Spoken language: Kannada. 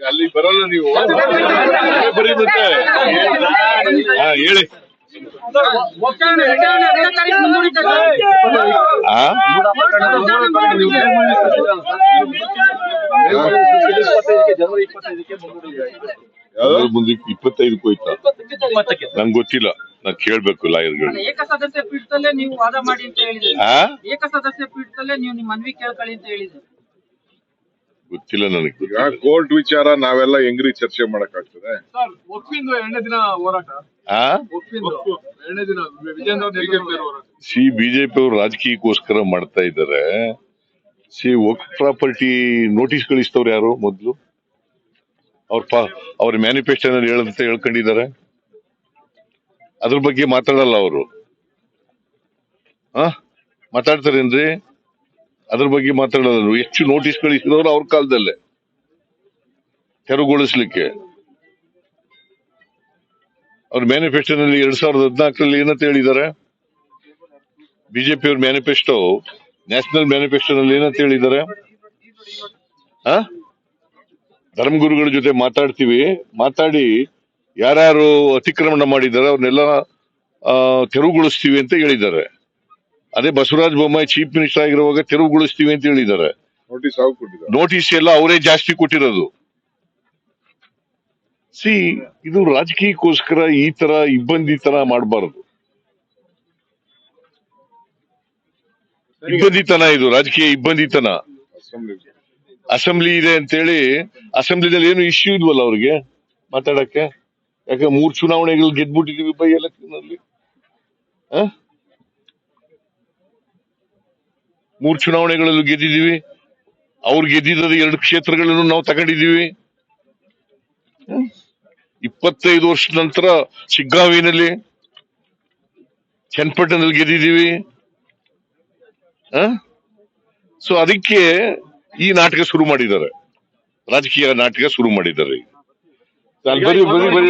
ಅಲ್ಲಿ ಬರಲ್ಲ ನೀವು? ಬರೀ ಮತ್ತೆ ಹಾ ಹೇಳಿ. ಯಾವ್ದಾದ್ರು ಮುಂದೆ ಇಪ್ಪತ್ತೈದಕ್ಕೆ ಹೋಯ್ತಾ? ನಂಗೆ ಗೊತ್ತಿಲ್ಲ. ನಾ ಕೇಳ್ಬೇಕು ಲಾಯರ್ಗಳು. ಏಕಸದಸ್ಯ ಪೀಠದಲ್ಲೇ ನೀವು ವಾದ ಮಾಡಿ ಅಂತ ಹೇಳಿದ್ರೆ. ಏಕಸದಸ್ಯ ಪೀಠದಲ್ಲೇ ನೀವು ನಿಮ್ಮ ಮನವಿ ಕೇಳ್ಕೊಳ್ಳಿ ಅಂತ ಹೇಳಿದ್ದೀರಿ ಗೊತ್ತಿಲ್ಲ ನನಗೆ ಕೋರ್ಟ್ ವಿಚಾರ ನಾವೆಲ್ಲ ಹೆಂಗ್ರಿ ಚರ್ಚೆ ಮಾಡಕ್ ಆಗ್ತದೆ ಸರ್ ಒಪ್ಪಿಂದು ಎರಡನೇ ದಿನ ಹೋರಾಟ. ಆ? ಒಪ್ಪಿಂದು ಎರಡನೇ ದಿನ ವಿಜೇಂದ್ರ ಬಿಜೆಪಿ ಹೋರಾಟ. ಸಿ ಬಿಜೆಪಿ ಅವರು ರಾಜಕೀಯಕ್ಕೋಸ್ಕರ ಮಾಡ್ತಾ ಇದ್ದಾರೆ. ಸಿ ವರ್ಕ್ ಪ್ರಾಪರ್ಟಿ ನೋಟಿಸ್ ಕಳಿಸ್ತವ್ರು ಯಾರು ಮೊದ್ಲು? ಅವ್ರ ಪಾ ಅವ್ರ ಮ್ಯಾನಿಫೆಸ್ಟೋನಲ್ಲಿ ಹೇಳಂತ ಹೇಳ್ಕೊಂಡಿದ್ದಾರೆ. ಅದ್ರ ಬಗ್ಗೆ ಮಾತಾಡಲ್ಲ ಅವರು. ಹಾ ಮಾತಾಡ್ತಾರೇನ್ರಿ? ಅದ್ರ ಬಗ್ಗೆ ಮಾತಾಡೋದು ಹೆಚ್ಚು ನೋಟಿಸ್ ಕಳಿಸಿದವರು ಅವ್ರ ಕಾಲದಲ್ಲೇ. ತೆರವುಗೊಳಿಸ್ಲಿಕ್ಕೆ. ಅವ್ರ ಮ್ಯಾನಿಫೆಸ್ಟೋನಲ್ಲಿ ಎರಡ್ ಸಾವಿರದ ಹದಿನಾಲ್ಕರಲ್ಲಿ ಏನಂತ ಹೇಳಿದ್ದಾರೆ? ಬಿಜೆಪಿ ಅವ್ರ ಮ್ಯಾನಿಫೆಸ್ಟೋ ನ್ಯಾಷನಲ್ ಮ್ಯಾನಿಫೆಸ್ಟೋನಲ್ಲಿ ಏನಂತ ಹೇಳಿದ್ದಾರೆ? ಆ? ಧರ್ಮಗುರುಗಳ ಜೊತೆ ಮಾತಾಡ್ತೀವಿ. ಮಾತಾಡಿ ಯಾರ್ಯಾರು ಅತಿಕ್ರಮಣ ಮಾಡಿದ್ದಾರೆ, ಅವ್ರನ್ನೆಲ್ಲ ತೆರವುಗೊಳಿಸ್ತೀವಿ ಅಂತ ಹೇಳಿದ್ದಾರೆ. ಅದೇ ಬಸವರಾಜ ಬೊಮ್ಮಾಯಿ ಚೀಫ್ ಮಿನಿಸ್ಟರ್ ಆಗಿರುವಾಗ ತೆರವುಗೊಳಿಸ್ತೀವಿ ಅಂತ ಹೇಳಿದ್ದಾರೆ. ನೋಟಿಸ್ ನೋಟಿಸ್ ಎಲ್ಲ ಅವರೇ ಜಾಸ್ತಿ ಕೊಟ್ಟಿರೋದು. ಸಿ ಇದು ರಾಜಕೀಯಕ್ಕೋಸ್ಕರ ಈ ತರ ಇಬ್ಬಂದಿ ತರ ಮಾಡಬಾರದು. ಇಬ್ಬಂದಿತನ ಇದು ರಾಜಕೀಯ ಇಬ್ಬಂದಿತನ ಅಸೆಂಬ್ಲಿ ಇದೆ ಅಂತೇಳಿ ಅಸೆಂಬ್ಲಿನಲ್ಲಿ ಏನು ಇಶ್ಯೂ ಇದ್ವಲ್ಲ ಅವ್ರಿಗೆ ಮಾತಾಡಕ್ಕೆ? ಯಾಕೆ ಮೂರ್ ಚುನಾವಣೆಗಳು ಗೆದ್ಬಿಟ್ಟಿದೀವಿ ಬೈ ಎಲೆಕ್ಷನ್ ಅಲ್ಲಿ ಆ? ಮೂರ್ ಚುನಾವಣೆಗಳಲ್ಲೂ ಗೆದ್ದಿದೀವಿ ಅವ್ರು ಗೆದ್ದಿದ್ದ ಎರಡು ಕ್ಷೇತ್ರಗಳನ್ನು ನಾವು ತಗೊಂಡಿದೀವಿ ಆ? ಇಪ್ಪತ್ತೈದು ವರ್ಷದ ನಂತರ ಸಿಗ್ಗಾವಿನಲ್ಲಿ ಚನ್ನಪಟ್ಟಣದಲ್ಲಿ ಗೆದ್ದಿದೀವಿ ಸೊ ಅದಕ್ಕೆ ಈ ನಾಟಕ ಶುರು ಮಾಡಿದ್ದಾರೆ. ರಾಜಕೀಯ ನಾಟಕ ಶುರು ಮಾಡಿದ್ದಾರೆ. ಬರೀ ಬರೀ ಬರೀ